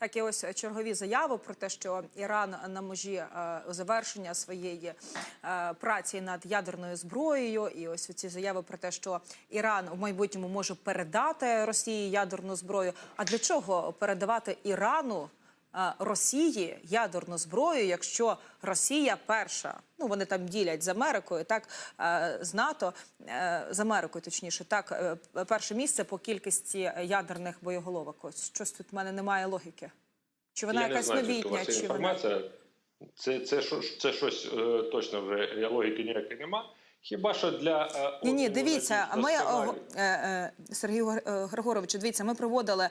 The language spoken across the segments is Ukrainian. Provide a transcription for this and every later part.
Так і ось чергові заяви про те, що Іран на межі е, завершення своєї е, праці над ядерною зброєю, і ось ці заяви про те, що Іран в майбутньому може передати Росії ядерну зброю. А для чого передавати Ірану? Е, Росії ядерну зброю, якщо Росія перша, ну вони там ділять з Америкою, так е, з НАТО е, з Америкою, точніше, так перше місце по кількості ядерних боєголовок. Ось щось тут в мене немає логіки. Чи вона Я не якась знаю, новітня, чи вона інформація. Це, це, що- це щось точно вже логіки ніякої нема. Хіба що для е, Ні, ні, дивіться. Ми е, е, Сергію Гр- Григоровичу, дивіться, ми проводили,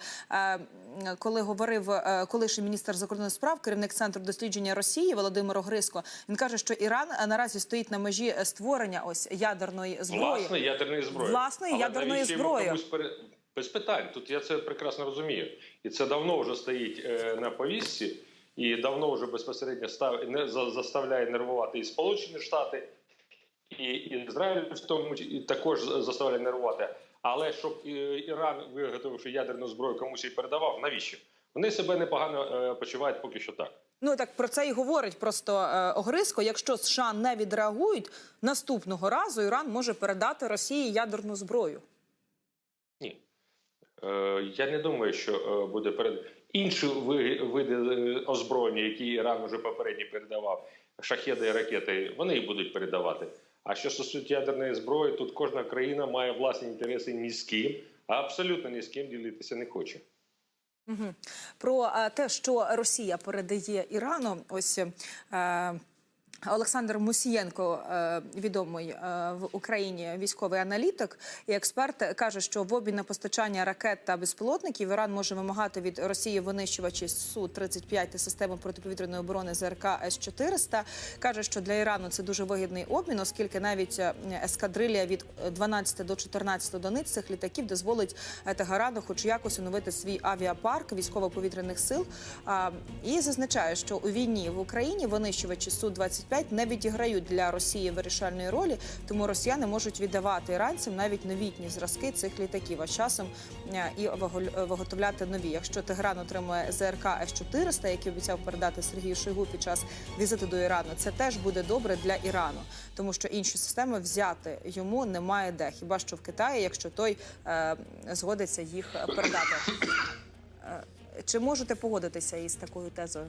коли говорив колишній міністр закордонних справ, керівник центру дослідження Росії Володимир Огриско. Він каже, що Іран наразі стоїть на межі створення ось ядерної зброї. Власної ядерної зброї. Власної Але ядерної зброї. Без питань. Тут я це прекрасно розумію. І це давно вже стоїть на повістці, і давно вже безпосередньо став, не, заставляє нервувати і Сполучені Штати, і, і Ізраїль в тому і також заставляє нервувати. Але щоб е, Іран, виготовивши ядерну зброю, комусь її передавав, навіщо? Вони себе непогано е, почувають поки що так. Ну так про це і говорить просто е, Огриско. Якщо США не відреагують, наступного разу Іран може передати Росії ядерну зброю. Ні. Е, я не думаю, що буде перед інші ви- види озброєння, які Іран вже попередньо передавав, шахеди і ракети, вони і будуть передавати. А що стосується ядерної зброї, тут кожна країна має власні інтереси ні з ким, а абсолютно ні з ким ділитися не хоче. Про е, те, що Росія передає Ірану, ось. Олександр Мусієнко, е, відомий е, в Україні військовий аналітик і експерт, каже, що в обмін на постачання ракет та безпілотників Іран може вимагати від Росії винищувачі су 35 та системи протиповітряної оборони ЗРК С 400 Каже, що для Ірану це дуже вигідний обмін, оскільки навіть е, ескадрилія від 12 до 14 одиниць цих літаків дозволить Тегерану хоч якось оновити свій авіапарк військово-повітряних сил. І зазначає, що у війні в Україні винищувачі су 25 не відіграють для Росії вирішальної ролі, тому росіяни можуть віддавати іранцям навіть новітні зразки цих літаків, а часом е, і виготовляти нові. Якщо Тегеран отримує ЗРК С-400, який обіцяв передати Сергію Шойгу під час візиту до Ірану, це теж буде добре для Ірану, тому що інші системи взяти йому немає де. Хіба що в Китаї, якщо той е, згодиться їх передати. Е, Чи можете погодитися із такою тезою?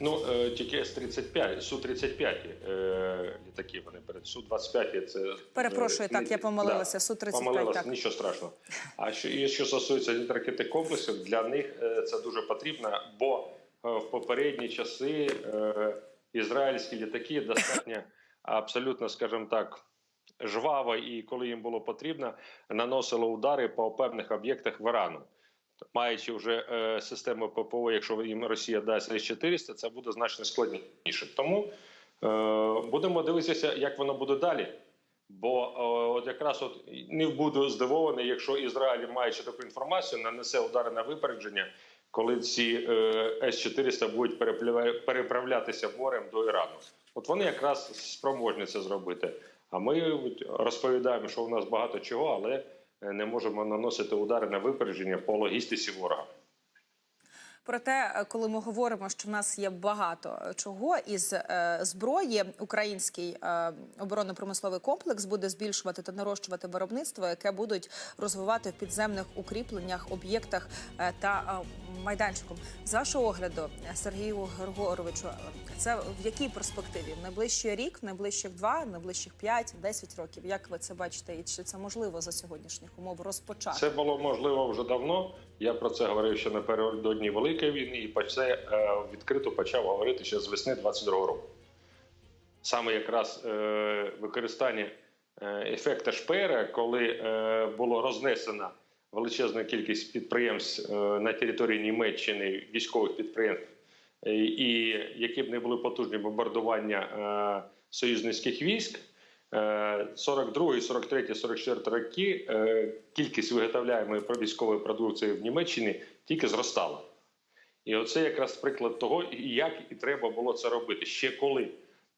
Ну, е, тільки С-35, Су-35 е, літаки, вони перед Су-25 це... Перепрошую, е, так, я помилилася. да, Су-35, помилилася, так. нічого страшного. А що, і що стосується ракетних комплексів, для них це дуже потрібно, бо в попередні часи ізраїльські літаки достатньо абсолютно, скажімо так, жваво і коли їм було потрібно, наносили удари по певних об'єктах в Ірану. Маючи вже е, систему ППО, якщо їм Росія дасть С-400, це буде значно складніше. Тому е, будемо дивитися, як воно буде далі. Бо е, от якраз от не буду здивований, якщо Ізраїль, маючи таку інформацію, нанесе удари на випередження, коли ці е, С-400 будуть переправлятися морем до Ірану. От вони якраз спроможні це зробити. А ми розповідаємо, що у нас багато чого, але не можемо наносити удари на випередження по логістиці ворога. Проте, е, коли ми говоримо, що в нас є багато е, чого із е, зброї, український оборонно-промисловий комплекс буде збільшувати та нарощувати виробництво, яке будуть розвивати в підземних укріпленнях, об'єктах та майданчиком. З вашого огляду, Сергію Григоровичу, це в якій перспективі? В найближчий рік, в найближчих два, в найближчих п'ять, десять років. Як ви це бачите, і чи це можливо за сьогоднішніх умов розпочати? Це було можливо вже давно. Я про це говорив ще напередодні Великої війни, і це е, відкрито почав говорити ще з весни 22-го року. Саме якраз е, використання е, ефекта Шпеера, коли було рознесено величезна кількість підприємств на території Німеччини, військових підприємств, і які б не були потужні бомбардування союзницьких військ. Е, 42, 43, 44 роки е, кількість виготовляємої військової продукції в Німеччині тільки зростала. І оце якраз приклад того, як і треба було це робити. Ще коли,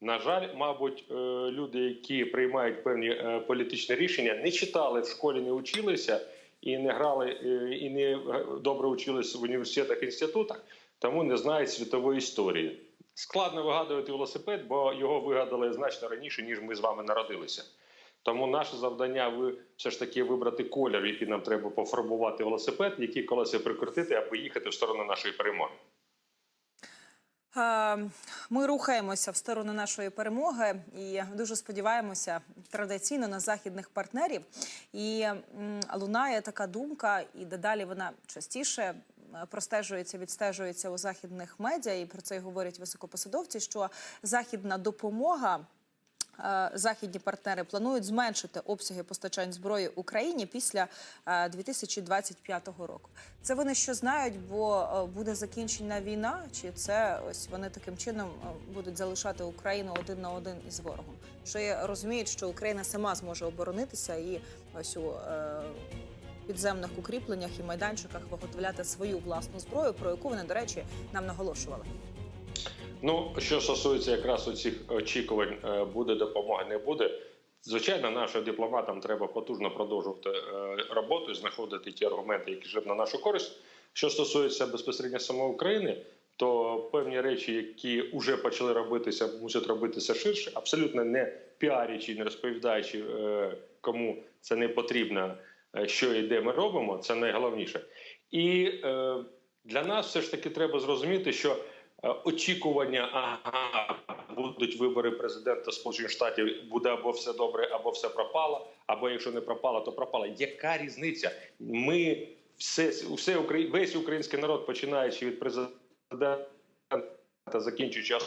на жаль, мабуть, е, люди, які приймають певні е, політичні рішення, не читали в школі, не училися і не грали, і не добре учились в університетах інститутах, тому не знають світової історії. Складно вигадувати велосипед, бо його вигадали значно раніше, ніж ми з вами народилися. Тому наше завдання ви все ж таки вибрати колір, який нам треба пофарбувати велосипед, які колеса прикрутити, аби їхати в сторону нашої перемоги. Е, Ми рухаємося в сторону нашої перемоги і дуже сподіваємося традиційно на західних партнерів. І лунає така думка, і дедалі вона частіше простежується, відстежується у західних медіа, і про це й говорять високопосадовці, що західна допомога. е, Західні партнери планують зменшити обсяги постачань зброї Україні після е, 2025 року. Це вони що знають, бо е, буде закінчена війна, чи це ось вони таким чином е, будуть залишати Україну один на один із ворогом? Що розуміють, що Україна сама зможе оборонитися і ось у е, підземних укріпленнях і майданчиках виготовляти свою власну зброю, про яку вони, до речі, нам наголошували. Ну, що стосується якраз оцих очікувань, е, буде допомога, не буде. Звичайно, нашим дипломатам треба потужно продовжувати е, роботу і знаходити ті аргументи, які ж на нашу користь. Що стосується безпосередньо самої України, то певні речі, які вже почали робитися, мусять робитися ширше, абсолютно не піарячи, не розповідаючи, е, кому це не потрібно, що і де ми робимо, це найголовніше. І е, для нас все ж таки треба зрозуміти, що е, очікування, ага, будуть вибори президента Сполучених Штатів, буде або все добре, або все пропало, або якщо не пропало, то пропало. Яка різниця? Ми все, все весь український народ, починаючи від президента, закінчуючи е,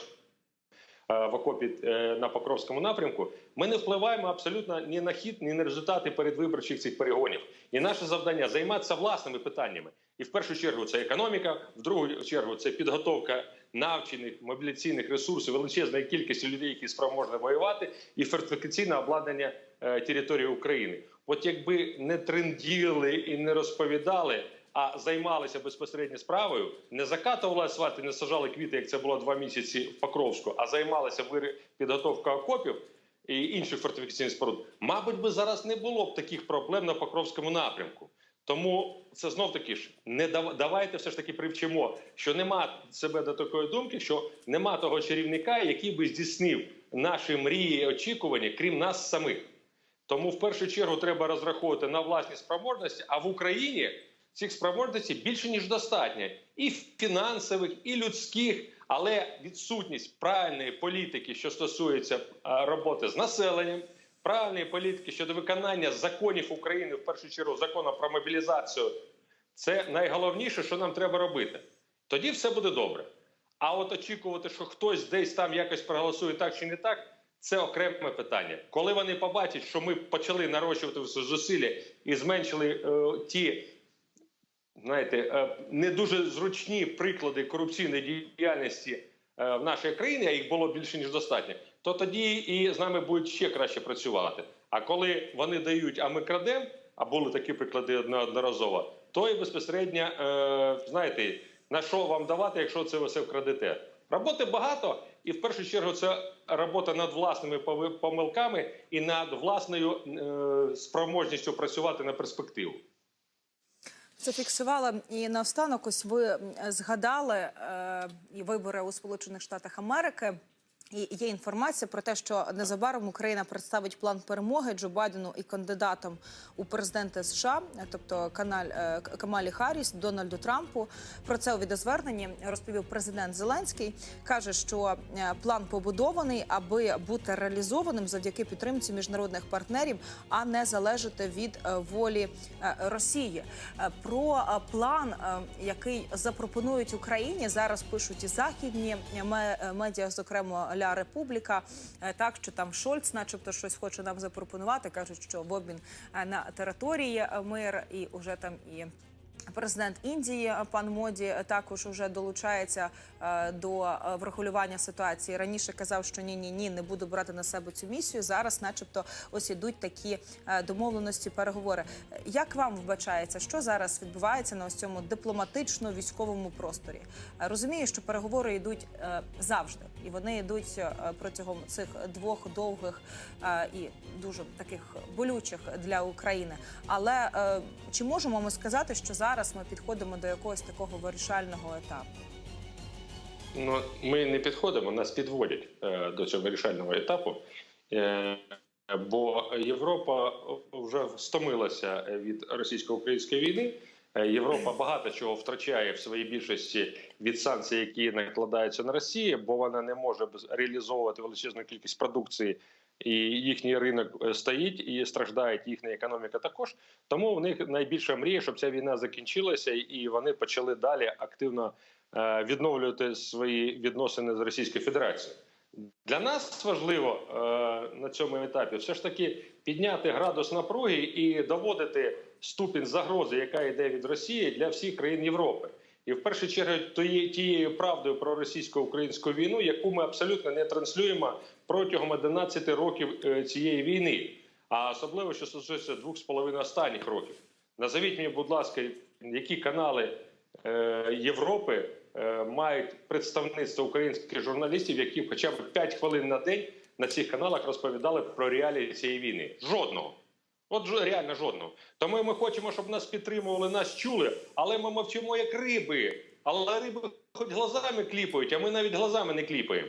в окопі е, на Покровському напрямку, ми не впливаємо абсолютно ні на хід, ні на результати передвиборчих цих перегонів. І наше завдання займатися власними питаннями. І в першу чергу це економіка, в другу чергу це підготовка навчених мобіляційних ресурсів, величезної кількості людей, які спроможні воювати, і фортифікаційне обладнання е, території України. От якби не тренділи і не розповідали, а займалися безпосередньо справою, не закатували асфальт і не сажали квіти, як це було два місяці в Покровську, а займалися підготовкою окопів і інших фортифікаційних споруд, мабуть, би зараз не було б таких проблем на Покровському напрямку. Тому це знов таки ж не дав- давайте все ж таки привчимо, що нема себе до такої думки, що нема того чарівника, який би здійснив наші мрії і очікування, крім нас самих. Тому в першу чергу треба розраховувати на власні спроможності, а в Україні цих спроможностей більше ніж достатньо, і фінансових, і людських, але відсутність правильної політики, що стосується роботи з населенням, правильної політики щодо виконання законів України, в першу чергу закону про мобілізацію, це найголовніше, що нам треба робити. Тоді все буде добре. А от очікувати, що хтось десь там якось проголосує так чи не так, це окреме питання. Коли вони побачать, що ми почали нарощувати зусилля і зменшили е, ті, знаєте, е, не дуже зручні приклади корупційної діяльності е, в нашій країні, а їх було більше ніж достатньо, то тоді і з нами будуть ще краще працювати. А коли вони дають, а ми крадемо, а були такі приклади неодноразово, то і безпосередньо, е, знаєте, на що вам давати, якщо це ви все вкрадете. Роботи багато, і в першу чергу це робота над власними помилками і над власною спроможністю працювати на перспективу. Зафіксувала і наостанок, ось ви згадали е, і вибори у Сполучених Штатах Америки. І є інформація про те, що незабаром Україна представить план перемоги Джо Байдену і кандидатам у президенти США, тобто каналь е, Камалі Харріс, Дональду Трампу. Про це у відеозверненні розповів президент Зеленський. каже, що е, план побудований, аби бути реалізованим завдяки підтримці міжнародних партнерів, а не залежати від е, волі Росії. Про план, який запропонують Україні, зараз пишуть і західні ме- медіа, зокрема Ля Републіка, е, так що там Шольц, начебто, щось хоче нам запропонувати. кажуть, що в обмін е, на території е, мир і уже там і. Президент Індії пан Моді також уже долучається е, до е, врегулювання ситуації. Раніше казав, що ні, ні, ні, не буду брати на себе цю місію. Зараз, начебто, ось ідуть такі е, домовленості, переговори. Як вам вбачається, що зараз відбувається на ось цьому дипломатично-військовому просторі? Розумію, що переговори йдуть завжди, і вони йдуть протягом цих двох довгих і дуже таких болючих для України. Але чи можемо ми сказати, що зараз ми підходимо до якогось такого вирішального етапу? Ну, ми не підходимо, нас підводять е, до цього вирішального етапу. Е, бо Європа вже стомилася від російсько-української війни. Е, Європа багато чого втрачає в своїй більшості від санкцій, які накладаються на Росію, бо вона не може реалізовувати величезну кількість продукції, і їхній ринок е, стоїть, і страждає їхня економіка також. Тому в них найбільша мрія, щоб ця війна закінчилася, і вони почали далі активно е, відновлювати свої відносини з Російською Федерацією. Для нас важливо е, на цьому етапі все ж таки підняти градус напруги і доводити ступінь загрози, яка йде від Росії для всіх країн Європи. І в першу чергу тої- тією правдою про російсько-українську війну, яку ми абсолютно не транслюємо протягом 11 років е, цієї війни, а особливо що стосується двох з половиною останніх років. Назовіть мені, будь ласка, які канали е, Європи е, мають представництво українських журналістів, які хоча б 5 хвилин на день на цих каналах розповідали про реалії цієї війни. Жодного. От реально жодного. Тому ми хочемо, щоб нас підтримували, нас чули, але ми мовчимо як риби. Але риби хоч глазами кліпають, а ми навіть глазами не кліпаємо.